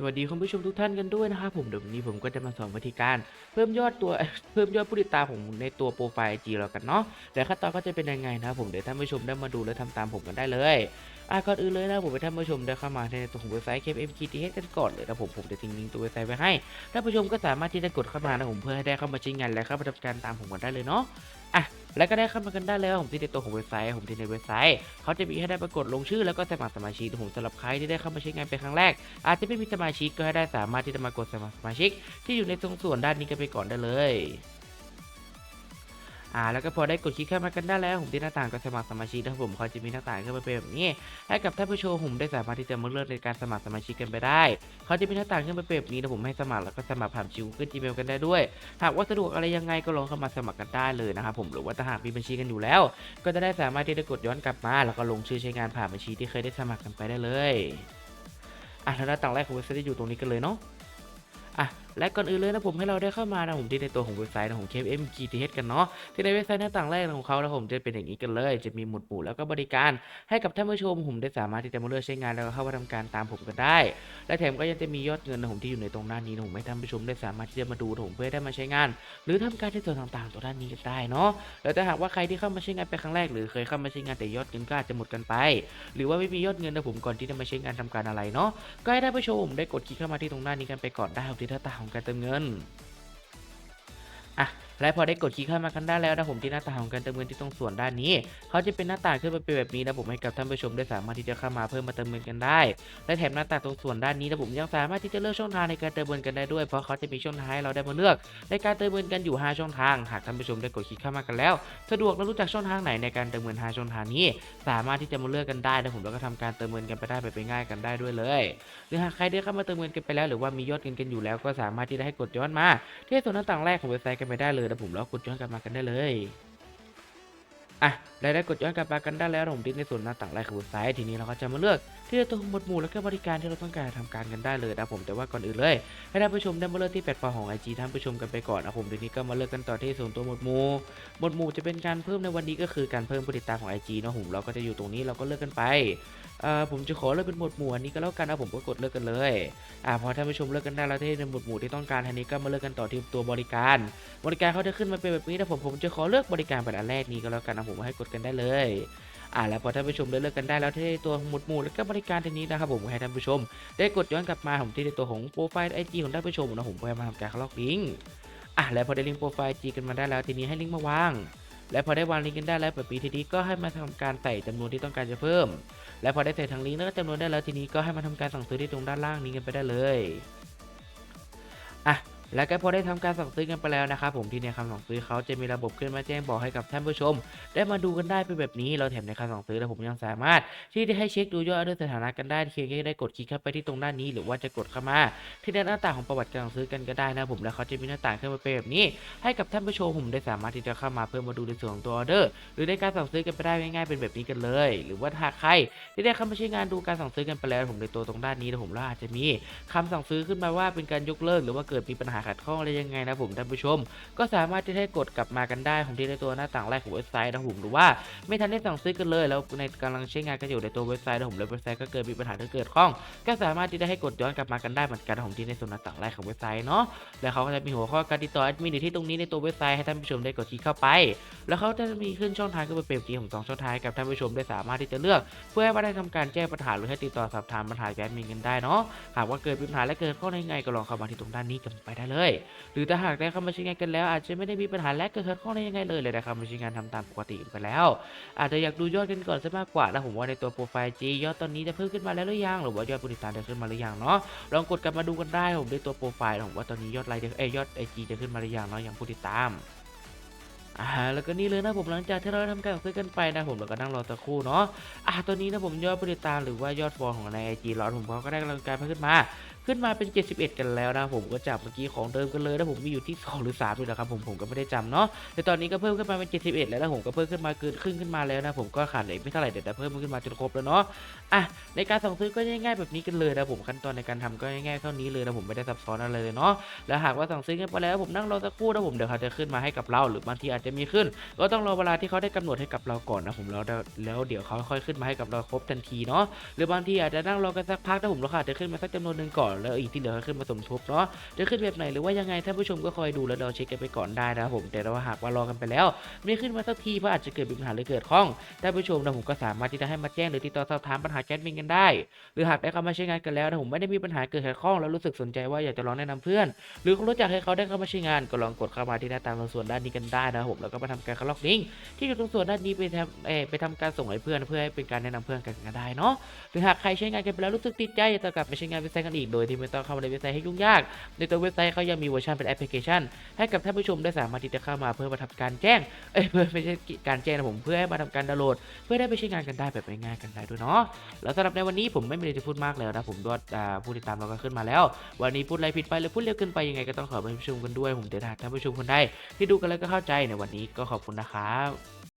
สวัสดีคุณผู้ชมทุกท่านกันด้วยนะครับผมเดี๋ยววันนี้ผมก็จะมาสอนวิธีการ เพิ่มยอดตัวเพิ่มยอดผู้ติดตามผมในตัวโปรไฟล์ไอจีเรากันเนาะเดี๋ยวขั้นตอนก็จะเป็นยังไงนะครับผมเดี๋ยวท่านผู้ชมได้มาดูและทำตามผมกันได้เลยอะก่อนอื่นเลยนะผมไปท่านผู้ชมได้เข้ามาในตัวของเว็บไซต์ KMKTH กันก่อนเลยนะผมผมจะทิ้งลิงก์ตัวเว็บไซต์ไว้ให้ท่านผู้ชมก็สามารถที่จะกดเข้ามานะผมเพื่อให้ได้เข้ามาใช้งานและเข้ามาทำการตามผมกันได้เลยเนาะอะ แล้วก็ได้เข้ามากันได้แล้วผมที่ในตัวของเว็บไซต์ผมที่ในเว็บไซต์เขาจะมีให้ได้ปรากฏลงชื่อแล้วก็สมัครสมาชิกผมสำหรับใครที่ได้เข้ามาใช้งานเป็นครั้งแรก อาจจะไม่มีสมาชิกก็ให้ได้สามารถที่จะมากดสมัครสมาชิก ที่อยู่ในตรงส่วนด้านนี้กันไปก่อนได้เลย อ่าแล้วก็พอได้กดคลิกเข้ามากันได้แล้วผมที่หน้าต่างก็สมัครสมาชิกนะครับผมเขาจะมีหน้าต่างขึ้นมาเป็นแบบนี้ให้กับท่านผู้ชมผมได้สามารถที่จะมาเลือกในการสมัครสมาชิกกันไปได้เขาจะมีหน้าต่างขึ้นมาเป็นแบบนี้นะผมให้สมัครแล้วก็สมัครผ่านชิวขึ้น Gmail กันได้ด้วย หากว่าสะดวกอะไรยังไงก็ลองเข้ามาสมัครกันได้เลยนะครับผมหรือว่าถ้าหากมีบัญชีกันอยู่แล้ว ก็จะได้สามารถที่จะกดย้อนกลับมา แล้วก็ลงชื่อใช้งานผ่านบัญชีที่เคยได้สมัครกันไปได้เลยอะแล้วหน้าต่างแรกของเว็บไซต์จะอยู่ตรงนี้กันเลยเนาะอะ และก่อนอื่นเลยนะผมให้เราได้เข้ามานะผมที่ในตัวของเว็บไซต์นะของ KM GTH กันเนาะที่ในเว็บไซต์หน้าต่างแรกของเขานะผมจะเป็นอย่างนี้กันเลย จะมีหมวดหมู่แล้วก็บริการให้กับท่านผู้ชมผมได้สามารถที่จะมาเลือกใช้งานแล้วก็เข้ามาทำการตามผมกันได้ และแถมก็ยังจะมียอดเงินนะผมที่อยู่ในตรงหน้านี้นะผมให้ท่านผู้ชมได้สามารถที่จะมาดูนะผมเพื่อได้มาใช้งาน หรือทำการในส่วนต่างๆ ตัวด้านนี้กันได้เนาะแล้วถ้าหากว่าใครที่เข้ามาใช้งานเป็นครั้งแรกหรือเคยเข้ามาใช้งานแต่ยอดเงินก็อาจจะหมดกันไป หรือว่าไม่มียอดเงินนะผมก่อนที่จะมาใช้งานทำการอะไรเนาะก็ให้ท่านผู้ชมได้กดคลิกเข้ามาที่ตรงหน้านี้กันไปก่อนได้ครับที่หน้าต่าของการเติมเงินอะ และพอได้กดคลิกเข้ามากันได้แล้วนะผมที่หน้าต่างของการเติมเงินที่ตรงส่วนด้านนี้ เขาจะเป็นหน้าต่างขึ้นมาเป็นแบบนี้นะผมให้กับท่านผู้ชมได้สามารถที่จะเข้ามาเพิ่มมาเติมเงินกันได้ และแถมหน้าต่างตรงส่วนด้านนี้นะผมยังสามารถที่จะเลือกช่องทางในการเติมเงินกันได้ด้วย เพราะเขาจะมีช่องทางให้เราได้มาเลือก ในการเติมเงินกันอยู่ 5 ช่องทาง หากท่านผู้ชมได้กดคลิกเข้ามากันแล้ว สะดวกและรู้จักช่องทางไหนในการเติมเงิน5ช่องทางนี้ สามารถที่จะมาเลือกกันได้นะผมแล้วก็ทำการเติมเงินกันไปได้แบบง่ายกันได้ด้วยเลย หรือหากใครได้เข้ามาเติมเงินกันไปแล้ว หรือว่ามียอดเงินกันอยู่แล้วก็สามารถที่จะให้กดย้อนมาที่ส่วนหน้าต่างแรกของเว็บไซต์กันไปได้เลยนะผมแล้วกดย้อนกลับมากันได้เลย อะ ได้ได้กดย้อนกลับมากันได้แล้วผมที่ในส่วนหน้าต่างแรกของเว็บไซต์ทีนี้เราก็จะมาเลือกที่จะตัวหมวดหมู่และก็บริการที่เราต้องการทำการกันได้เลยนะผมแต่ว่าก่อนอื่นเลย ให้ท่านผู้ชมได้มาเลือกที่แพลตฟอร์มของ IG ท่านผู้ชมกันไปก่อนนะผมทีนี้ก็มาเลือกกันต่อที่ส่วนตัวหมวดหมู่หมวดหมู่จะเป็นการเพิ่มในวันนี้ก็คือการเพิ่มผู้ติดตามของ IG เนะผมเราก็จะอยู่ตรงนี้เราก็เลือกกันไปผมจะขอเลือกเป็นหมวดหมู่อันนี้ก็แล้วกันนะผมก็กดเลือกกันเลยอ่าพอท่านผู้ชมเลือกกันได้แล้วที่ในหมวดหมู่ที่ต้องการทีนี้ก็มาเลือกกันต่อที่ตัวบริการ บริการเขาจะขึ้นมาเป็นแบบนี้นะผมผมจะขอเลือกบริการเป็นอันแรกนี้ก็แล้วกันนะผมให้กดกันได้เลยอ่าแล้วพอท่านผู้ชมได้เลือกกันได้แล้วที่ตัวหมวดหมู่แล้วก็บริการทีนี้นะครับผมให้ท่านผู้ชม ได้กดย้อนกลับมาผมที่ในตัวของโปรไฟล์ไอจีของท่านผู้ชมนะผมเพื่อมาทำการล็อกลิงก์อะแล้วพอได้ลิงก์โปรไฟล์จีกันมาได้แล้วทีนี้ให้ลิงก์มาวาง และพอได้วางลิงก์กันได้แล้วแบบนี้ทีนี้ก็ให้มาทำการใส่จำนวนที่ต้องการจะเพิ่ม และพอได้ใส่ทั้งลิงก์แล้วก็จำนวนได้แล้วทีนี้ก็ให้มาทำการสั่งซื้อที่ตรงด้านล่างนี้กันไปได้เลยอะ แล้วก็พอได้ทำการสั่งซื้อกันไปแล้วนะครับผมที่ในคำสั่งซื้อเขาจะมีระบบขึ้นมาแจ้งบอกให้กับท่านผู้ชม ได้มาดูกันได้เป็นแบบนี้ เราแถมในคำสั่งซื้อแล้วผมยังสามารถ ที่จะให้เช็คดูยอดดอร์สถานะกันได้เพียงแค่ได้กดคลิกเข้าไปที่ตรงด้านนี้ หรือว่าจะกดเข้ามา ที่ด้านหน้าต่างของประวัติการสั่งซื้อกันก็ได้นะผมแล้วเขาจะมีหน้าต่างขึ้นมาเป็นแบบนี้ ให้กับท่านผู้ชมผมได้สามารถที่จะเข้ามาเพื่อมาดูในส่วนของตัวออเดอร์ หรือในการสั่งซื้อกันไปได้ง่ายๆเป็นแบบนี้กันเลย หรือว่าถ้าใครที่ได้เข้ามาใช้งานดูการสั่งซื้อกันไปแล้วผมในตัวตรงด้านนี้นะผมแล้วอาจจะมีคำสั่งซื้อขึ้นมาว่าเป็นการยกเลิกหรือว่าเกิดมีปัญหาขัดข้องอะไรยังไงนะผมท่านผู้ชม ก็สามารถที่จะให้กดกลับมากันได้ผมที่ในตัวหน้าต่างแรกของเว็บไซต์นะผมหรือว่าไม่ทันได้สั่งซื้อกันเลยแล้วในกำลังใช้งานกันอยู่ในตัวเว็บไซต์นะผมแล้วเว็บไซต์ก็เกิดมีปัญหาที่เกิดข้อง ก็สามารถที่จะให้กดย้อนกลับมากันได้เหมือนกันนะผมที่ในส่วนหน้าต่างแรกของเว็บไซต์เนาะแล้วเขาก็จะมีหัวข้อการติดต่อแอดมินอยู่ที่ตรงนี้ในตัวเว็บไซต์ให้ท่านผู้ชมได้กดคลิกเข้าไป แล้วเขาจะมีขึ้นช่องทางก็เป็นเปรียบเทียบของสองช่องทางกับท่านผู้ชมได้สามารถที่จะเลือก เพื่อให้ว่าได้ทำการแก้ปัญหาหรือให้ติดต่อสอบถามปัญหาแอดมินกันได้เนาะหากว่าเกิดปัญหาและเกิดข้อในไงก็ลองเข้ามาที่ตรงด้านนี้กันไปได้เลย หรือถ้าหากได้เข้ามาใช้งานกันแล้ว อาจจะไม่ได้มีปัญหาและเกิดข้อในยังไงเลยเลยนะครับมาใช้งานทำตามปกติไปแล้ว อาจจะอยากดูยอดกันก่อนซะมากกว่านะผมว่าในตัวโปรไฟล์จียอดตอนนี้จะเพิ่มขึ้นมาแล้วหรือยังหรือว่ายอดผู้ติดตามจะขึ้นมาหรือยังเนาะลองกดกลับมาดูกันได้ผมด้วยตัวโปรไฟล์ผมว่าตอนนี้ยอดไลค์เอ้ยยอดไอจีจะขึ้นมาหรือยังเนาะยังผู้ติดตามอ่าแล้วก็นี่เลยนะผมหลังจากที่เราทำการซื้อกันไปนะผมแล้วก็นั่งรอสักครู่เนาะอ่าตอนนี้นะผมยอดผู้ติดตามหรือว่ายอดฟอลของในไอจีร้อผมเขาก็ได้กำลังการเพิ่มขึ้นมา ขึ้นมาเป็น 71 กันแล้วนะผมก็จากเมื่อกี้ของเดิมกันเลยนะผมมีอยู่ที่ 2 หรือ3ด้วยนะครับผมผมก็ไม่ได้จำเนาะแต่ตอนนี้ก็เพิ่มขึ้นมาเป็น 71 แล้วนะผมก็เพิ่มขึ้นมาเกินครึ่งขึ้นมาแล้วนะผมก็ขาดเหลือไม่เท่าไหร่เดี๋ยวจะเพิ่มขึ้นมาจนครบแล้วเนาะอะในการสั่งซื้อก็ง่ายๆแบบนี้กันเลยนะผมขั้นตอนในการทำก็ง่ายๆเท่านี้เลยนะผมไม่ได้ซับซ้อนอะไรเลยเนาะแล้วหากว่าสั่งซื้อกันไปแล้วผมนั่งรอสักครู่นะผมเดี๋ยวเขาจะขึ้นมาให้กับเรา หรือบางทีอาจจะมีขึ้น ก็ต้องรอเวลาที่เขาได้กำหนดให้กับเราก่อนนะผมแล้วแล้วเดี๋ยวเขาค่อยขึ้นมาให้กับเราครบทันทีเนาะหรือบางทีอาจจะนั่งรอกันสักพักถ้าผมเราอาจจะขึ้นมาสักจำนวนหนึ่งก่อนแล้วอีกที่เหลือก็ขึ้นมาสมทบเนาะจะขึ้นแบบไหนหรือว่ายังไงท่านผู้ชมก็คอยดูแล้วเราเช็คกันไปก่อนได้นะครับผมแต่เราหากว่ารอกันไปแล้ว ไม่ขึ้นมาสักทีเพราะอาจจะเกิดปัญหาหรือเกิดข้องท่านผู้ชมนะผมก็สามารถที่จะให้มาแจ้งหรือติดต่อสอบถามปัญหาแก๊สมินกันได้ หรือหากได้เข้ามาใช้งานกันแล้วนะผมไม่ได้มีปัญหาเกิดขัดข้องแล้วรู้สึกสนใจว่าอยากจะลองแนะนำเพื่อน หรือคนรู้จักให้เขาได้เข้ามาใช้งานก็ลองกดเข้ามาที่หน้าต่างส่วนด้านนี้กันได้นะครับผมแล้วก็มาทำการคล็อกลิงก์ที่อยู่ตรงส่วนด้านนี้ไปทำเอไปทำการส่งให้เพื่อนเพื่อให้เป็นการแนะนำเพื่อนกันก็ได้เนาะหรือหากใครใช้งานกันไปแล้วรู้สึกติดใจจะกลับมาใช้งานเว็บไซต์กันอีกโดยที่ไม่ต้องเข้ามาในเว็บไซต์ให้ยุ่งยาก ในตัวเว็บไซต์เขายังมีเวอร์ชันเป็นแอปพลิเคชัน ให้กับท่านผู้ชมได้สามารถที่จะเข้ามาเพื่อมาทำการแจ้ง เอ้ยเพื่อไม่ใช่การแจ้งนะผม เพื่อให้มาทำการดาวน์โหลด เพื่อได้ไปใช้งานกันได้แบบง่ายๆกันได้ด้วยเนาะ แล้วสำหรับในวันนี้ผมไม่มีอะไรจะพูดมากแล้วนะผมดวยอ่าผู้ติดตามเราก็ขึ้นมาแล้ว วันนี้พูดอะไรผิดไปหรือพูดเร็วเกินไปยังไงก็ต้องขอไปผู้ชมกันด้วย ผมเดี๋ยวถ้าท่านผู้ชมคนใดที่ดูกันแล้วก็เข้าใจในวันนี้ก็ขอบคุณนะครับ